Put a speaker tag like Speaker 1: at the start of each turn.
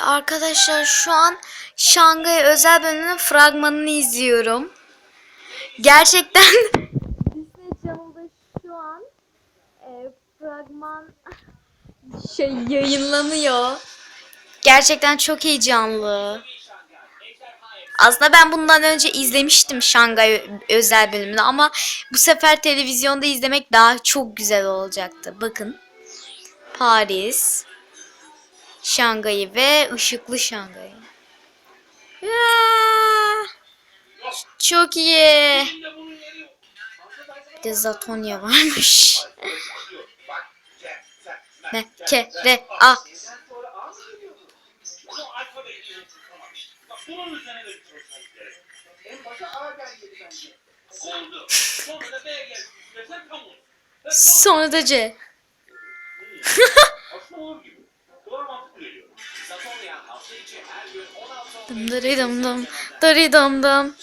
Speaker 1: arkadaşlar şu an Şangay özel bölümünün fragmanını izliyorum. Gerçekten Disney Channel'da şu an e, fragman şey yayınlanıyor. Gerçekten çok heyecanlı. Aslında ben bundan önce izlemiştim Şangay özel bölümünü ama bu sefer televizyonda izlemek daha çok güzel olacaktı. Bakın. Paris, Şangay'ı ve ışıklı Şangay'ı. Çok iyi. Bir de Zatonya varmış. Ne? Ke, re, a.
Speaker 2: Sonra da
Speaker 1: C. Dım dırı dım dım, dırı dım dım.